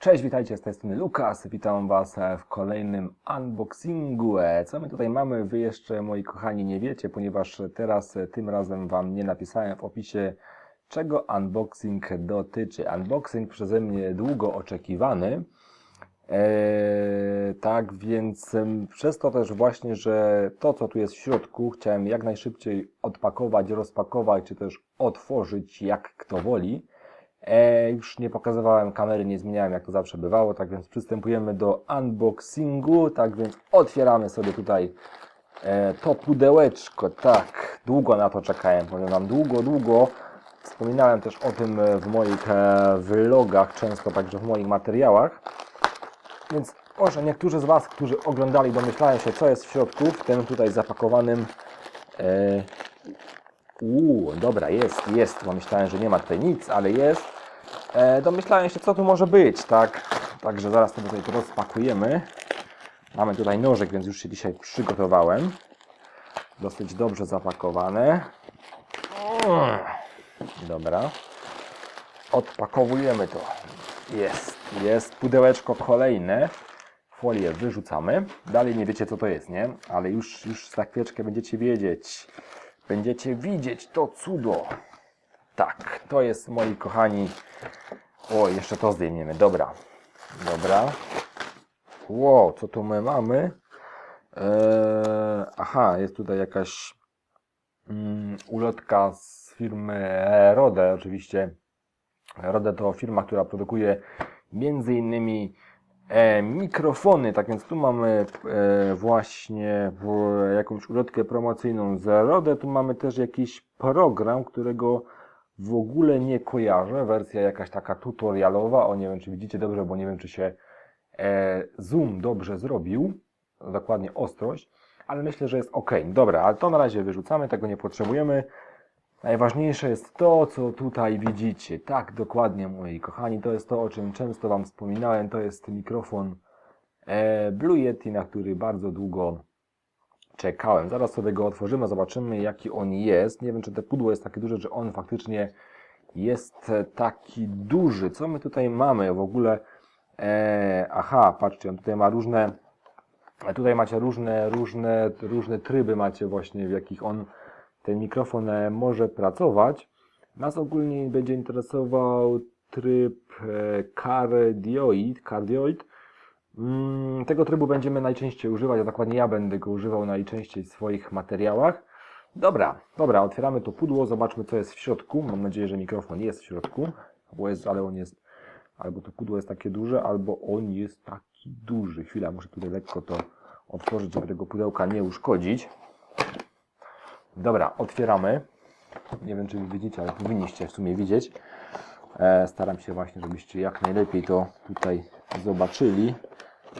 Cześć, witajcie, z tej strony Lukas. Witam Was w kolejnym unboxingu. Co my tutaj mamy, Wy jeszcze, moi kochani, nie wiecie, ponieważ teraz e, tym razem Wam nie napisałem w opisie, czego unboxing dotyczy. Unboxing przeze mnie długo oczekiwany. Eee, tak więc przez to też właśnie, że to co tu jest w środku chciałem jak najszybciej odpakować, rozpakować, czy też otworzyć jak kto woli. E, już nie pokazywałem kamery, nie zmieniałem jak to zawsze bywało, tak więc przystępujemy do unboxingu, tak więc otwieramy sobie tutaj e, to pudełeczko, tak, długo na to czekałem, powiem Wam, długo, długo. Wspominałem też o tym e, w moich e, vlogach, często także w moich materiałach. Więc może niektórzy z Was, którzy oglądali, domyślają się, co jest w środku, w tym tutaj zapakowanym. E, Uuu, dobra, jest, jest, bo myślałem, że nie ma tutaj nic, ale jest. E, domyślałem się, co tu może być, tak? Także zaraz to tutaj rozpakujemy. Mamy tutaj nożek, więc już się dzisiaj przygotowałem. Dosyć dobrze zapakowane. Dobra. Odpakowujemy to. Jest, jest pudełeczko kolejne. Folię wyrzucamy. Dalej nie wiecie, co to jest, nie? Ale już, już za chwileczkę będziecie wiedzieć. Będziecie widzieć to cudo. Tak, to jest, moi kochani. O, jeszcze to zdejmiemy. Dobra. Dobra. Wow, co tu my mamy? Eee, aha, jest tutaj jakaś mm, ulotka z firmy Rode, oczywiście. Rode to firma, która produkuje między innymi e, mikrofony, tak więc tu mamy e, właśnie w, jakąś ulotkę promocyjną z Rode, tu mamy też jakiś program, którego w ogóle nie kojarzę, wersja jakaś taka tutorialowa, o nie wiem czy widzicie dobrze, bo nie wiem czy się e, zoom dobrze zrobił, dokładnie ostrość, ale myślę, że jest ok. Dobra, ale to na razie wyrzucamy, tego nie potrzebujemy. Najważniejsze jest to, co tutaj widzicie. Tak, dokładnie, moi kochani, to jest to, o czym często Wam wspominałem. To jest mikrofon e, Blue Yeti, na który bardzo długo czekałem. Zaraz sobie go otworzymy, zobaczymy, jaki on jest. Nie wiem, czy to pudło jest takie duże, że on faktycznie jest e, taki duży. Co my tutaj mamy w ogóle? E, aha, patrzcie, on tutaj ma różne. Tutaj macie różne, różne, różne tryby, macie właśnie, w jakich on ten mikrofon e, może pracować. Nas ogólnie będzie interesował tryb e, cardioid. cardioid. Mm, Tego trybu będziemy najczęściej używać, a dokładnie ja będę go używał najczęściej w swoich materiałach. Dobra, dobra, otwieramy to pudło, zobaczmy co jest w środku. Mam nadzieję, że mikrofon jest w środku, bo jest, ale on jest, albo to pudło jest takie duże, albo on jest taki duży. Chwila, muszę tutaj lekko to otworzyć, żeby tego pudełka nie uszkodzić. Dobra, otwieramy. Nie wiem, czy widzicie, ale powinniście w sumie widzieć. E, staram się właśnie, żebyście jak najlepiej to tutaj zobaczyli.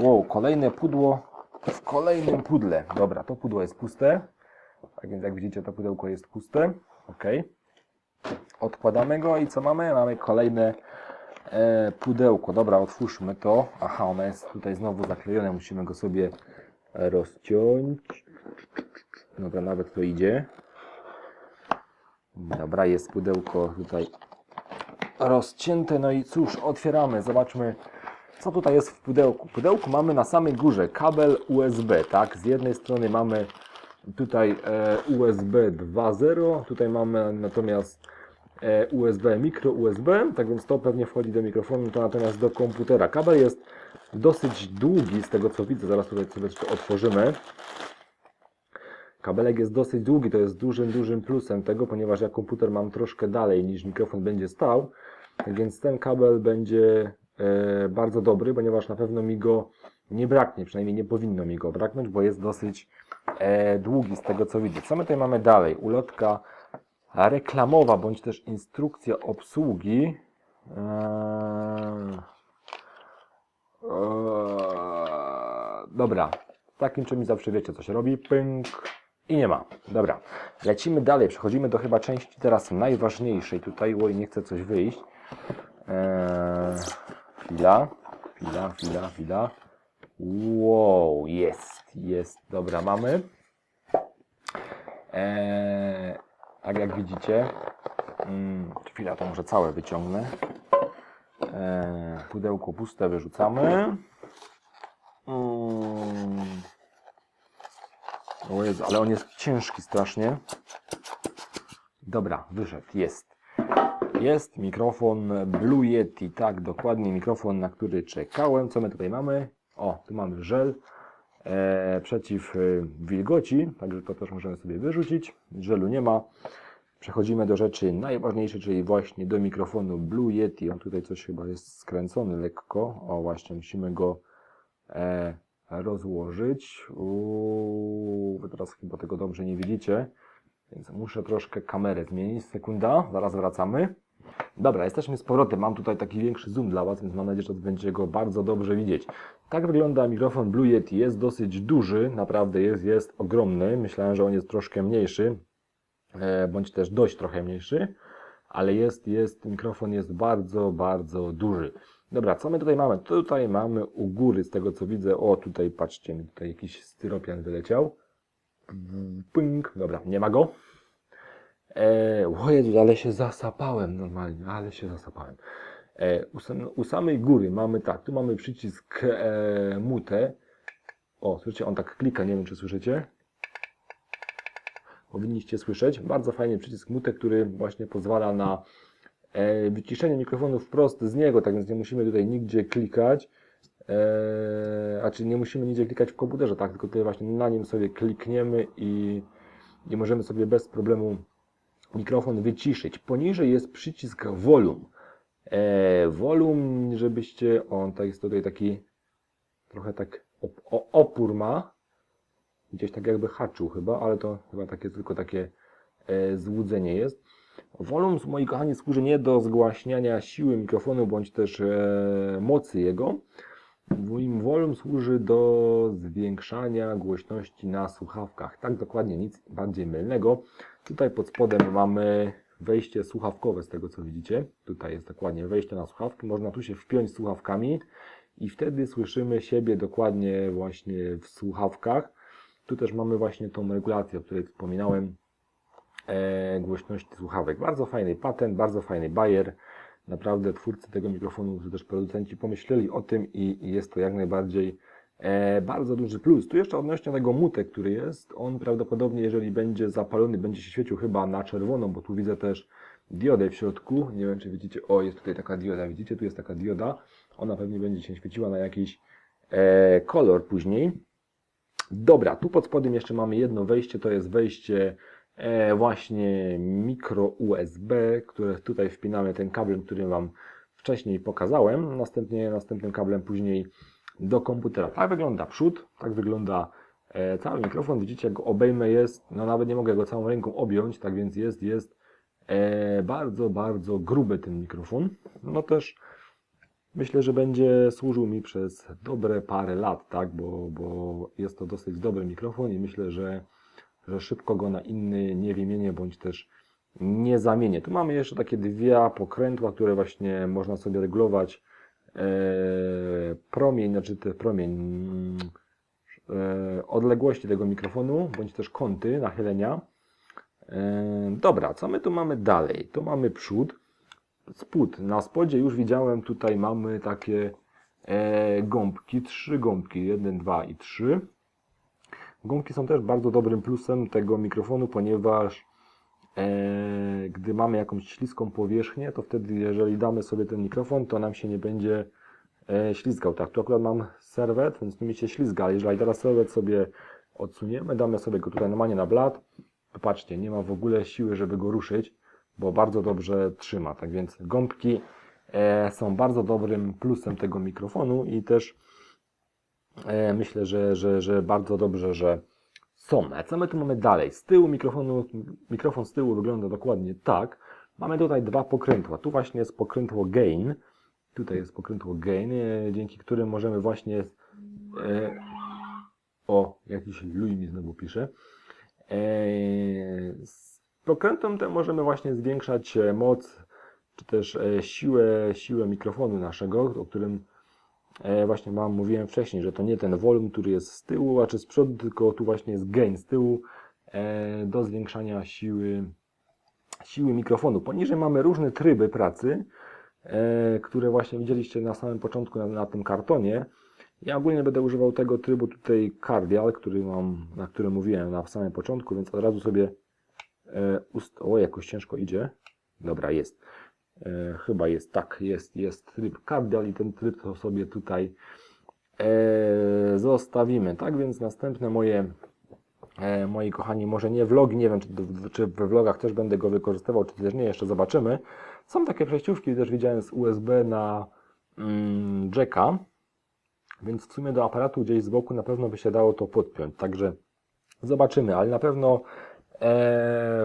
Wow, kolejne pudło w kolejnym pudle. Dobra, to pudło jest puste. Tak więc jak widzicie, to pudełko jest puste. Ok. Odkładamy go i co mamy? Mamy kolejne e, pudełko. Dobra, otwórzmy to. Aha, ono jest tutaj znowu zaklejone. Musimy go sobie rozciąć. Dobra, nawet to idzie. Dobra, jest pudełko tutaj rozcięte. No i cóż, otwieramy. Zobaczmy, co tutaj jest w pudełku. W pudełku mamy na samej górze kabel USB, tak? Z jednej strony mamy tutaj e, USB 2.0, tutaj mamy natomiast e, USB, mikro USB, tak więc to pewnie wchodzi do mikrofonu, to natomiast do komputera. Kabel jest dosyć długi, z tego co widzę, zaraz tutaj sobie otworzymy. Kabelek jest dosyć długi, to jest dużym, dużym plusem tego, ponieważ ja komputer mam troszkę dalej niż mikrofon będzie stał, więc ten kabel będzie e, bardzo dobry, ponieważ na pewno mi go nie braknie, przynajmniej nie powinno mi go braknąć, bo jest dosyć e, długi z tego co widzę. Co my tutaj mamy dalej? Ulotka reklamowa, bądź też instrukcja obsługi. Eee, eee, dobra, takim czymś zawsze wiecie co się robi. Pynk. I nie ma. Dobra. Lecimy dalej. Przechodzimy do chyba części teraz najważniejszej tutaj. Oj, nie chcę coś wyjść. Eee, chwila. Chwila, chwila, chwila. Wow, jest, jest. Dobra, mamy. Eee, tak jak widzicie. Mm, chwila, to może całe wyciągnę. E, pudełko puste wyrzucamy. Mm. O Jezu, ale on jest ciężki strasznie. Dobra, wyszedł, jest. Jest mikrofon Blue Yeti, tak, dokładnie mikrofon, na który czekałem. Co my tutaj mamy? O, tu mamy żel e, przeciw e, wilgoci, także to też możemy sobie wyrzucić. Żelu nie ma. Przechodzimy do rzeczy najważniejszej, czyli właśnie do mikrofonu Blue Yeti. On tutaj coś chyba jest skręcony lekko. O, właśnie, musimy go e, rozłożyć. Uuu, wy teraz chyba tego dobrze nie widzicie, więc muszę troszkę kamerę zmienić. Sekunda, zaraz wracamy. Dobra, jesteśmy z powrotem. Mam tutaj taki większy zoom dla Was, więc mam nadzieję, że będzie go bardzo dobrze widzieć. Tak wygląda mikrofon Blue Yeti. Jest dosyć duży, naprawdę jest, jest ogromny. Myślałem, że on jest troszkę mniejszy, e, bądź też dość trochę mniejszy, ale jest, jest, mikrofon jest bardzo, bardzo duży. Dobra, co my tutaj mamy? Tutaj mamy u góry, z tego co widzę, o tutaj patrzcie, mi tutaj jakiś styropian wyleciał. Ping, dobra, nie ma go. E, o Jezu, ale się zasapałem normalnie, ale się zasapałem. E, u, u samej góry mamy tak, tu mamy przycisk e, mute. O, słyszycie, on tak klika, nie wiem czy słyszycie. Powinniście słyszeć. Bardzo fajny przycisk mute, który właśnie pozwala na e, wyciszenie mikrofonu wprost z niego, tak więc nie musimy tutaj nigdzie klikać. E, a czy nie musimy nigdzie klikać w komputerze, tak, tylko tutaj właśnie na nim sobie klikniemy i, i możemy sobie bez problemu mikrofon wyciszyć. Poniżej jest przycisk volume. E, volume, żebyście, on tak jest tutaj taki trochę tak op, opór ma. Gdzieś tak jakby haczył chyba, ale to chyba takie tylko takie e, złudzenie jest. Volume, moi kochani, służy nie do zgłaśniania siły mikrofonu bądź też e, mocy jego. Volume służy do zwiększania głośności na słuchawkach. Tak dokładnie, nic bardziej mylnego. Tutaj pod spodem mamy wejście słuchawkowe z tego co widzicie. Tutaj jest dokładnie wejście na słuchawki. Można tu się wpiąć słuchawkami i wtedy słyszymy siebie dokładnie właśnie w słuchawkach. Tu też mamy właśnie tą regulację, o której wspominałem, głośności słuchawek. Bardzo fajny patent, bardzo fajny bajer. Naprawdę twórcy tego mikrofonu, czy też producenci pomyśleli o tym i, jest to jak najbardziej e, bardzo duży plus. Tu jeszcze odnośnie tego mute, który jest, on prawdopodobnie, jeżeli będzie zapalony, będzie się świecił chyba na czerwono, bo tu widzę też diodę w środku. Nie wiem, czy widzicie, o jest tutaj taka dioda, widzicie, tu jest taka dioda. Ona pewnie będzie się świeciła na jakiś e, kolor później. Dobra, tu pod spodem jeszcze mamy jedno wejście, to jest wejście e, właśnie mikro USB, które tutaj wpinamy ten kabel, który Wam wcześniej pokazałem. Następnie następnym kablem później do komputera. Tak wygląda przód, tak wygląda e, cały mikrofon. Widzicie, jak go obejmę jest, no nawet nie mogę go całą ręką objąć, tak więc jest, jest e, bardzo, bardzo gruby ten mikrofon. No też myślę, że będzie służył mi przez dobre parę lat, tak, bo, bo jest to dosyć dobry mikrofon i myślę, że, że szybko go na inny nie wymienię, bądź też nie zamienię. Tu mamy jeszcze takie dwie pokrętła, które właśnie można sobie regulować e, promień, znaczy te promień e, odległości tego mikrofonu, bądź też kąty nachylenia. E, dobra, co my tu mamy dalej? Tu mamy przód, spód. Na spodzie już widziałem, tutaj mamy takie gąbki, trzy gąbki, jeden, dwa i trzy. Gąbki są też bardzo dobrym plusem tego mikrofonu, ponieważ e, gdy mamy jakąś śliską powierzchnię, to wtedy jeżeli damy sobie ten mikrofon, to nam się nie będzie e, ślizgał. Tak, tu akurat mam serwet, więc tu mi się ślizga, ale jeżeli teraz serwet sobie odsuniemy, damy sobie go tutaj normalnie na blat, popatrzcie, nie ma w ogóle siły, żeby go ruszyć, bo bardzo dobrze trzyma. Tak więc gąbki e, są bardzo dobrym plusem tego mikrofonu i też myślę, że, że, że bardzo dobrze, że są. A co my tu mamy dalej? Z tyłu mikrofonu, mikrofon z tyłu wygląda dokładnie tak. Mamy tutaj dwa pokrętła. Tu właśnie jest pokrętło gain. Tutaj jest pokrętło gain, e, dzięki którym możemy właśnie e, o, jakiś luj mi znowu pisze. E, z pokrętłem tym możemy właśnie zwiększać e, moc, czy też e, siłę, siłę mikrofonu naszego, o którym e, właśnie Wam mówiłem wcześniej, że to nie ten volume, który jest z tyłu, a czy z przodu, tylko tu właśnie jest gain z tyłu e, do zwiększania siły, siły mikrofonu. Poniżej mamy różne tryby pracy. e, które właśnie widzieliście na samym początku na, na tym kartonie. Ja ogólnie będę używał tego trybu tutaj Cardial, który mam, na którym mówiłem na samym początku, więc od razu sobie e, ust... O, jakoś ciężko idzie. Dobra, jest. E, chyba jest, tak, jest, jest tryb Cardial i ten tryb to sobie tutaj e, zostawimy. Tak więc następne moje, e, moi kochani, może nie vlogi, nie wiem czy, czy we vlogach też będę go wykorzystywał, czy też nie, jeszcze zobaczymy. Są takie przejściówki, też widziałem z USB na mm, jacka, więc w sumie do aparatu gdzieś z boku na pewno by się dało to podpiąć, także zobaczymy, ale na pewno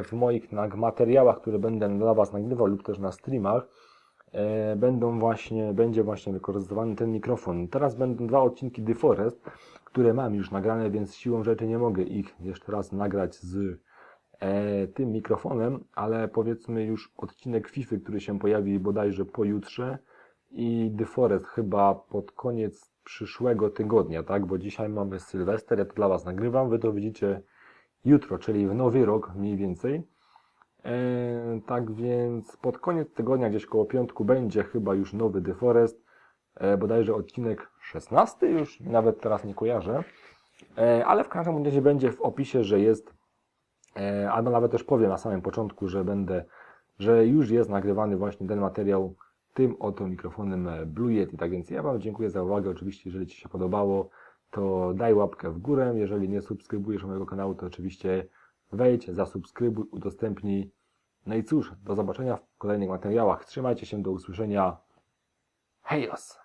w moich materiałach, które będę dla Was nagrywał lub też na streamach, e, będą właśnie, będzie właśnie wykorzystywany ten mikrofon. Teraz będą dwa odcinki Deforest, które mam już nagrane, więc siłą rzeczy nie mogę ich jeszcze raz nagrać z e, tym mikrofonem, ale powiedzmy już odcinek FIFA, który się pojawi bodajże pojutrze i Deforest chyba pod koniec przyszłego tygodnia, tak? Bo dzisiaj mamy Sylwester, ja to dla Was nagrywam, Wy to widzicie jutro, czyli w nowy rok mniej więcej. E, tak więc pod koniec tygodnia, gdzieś koło piątku, będzie chyba już nowy Deforest. E, bodajże odcinek 16 już, nawet teraz nie kojarzę. E, ale w każdym razie będzie w opisie, że jest, albo nawet też powiem na samym początku, że będę, że już jest nagrywany właśnie ten materiał tym oto mikrofonem Blue Yeti. Tak więc ja Wam dziękuję za uwagę. Oczywiście, jeżeli Ci się podobało, to daj łapkę w górę. Jeżeli nie subskrybujesz mojego kanału, to oczywiście wejdź, zasubskrybuj, udostępnij. No i cóż, do zobaczenia w kolejnych materiałach. Trzymajcie się, do usłyszenia. Hejos!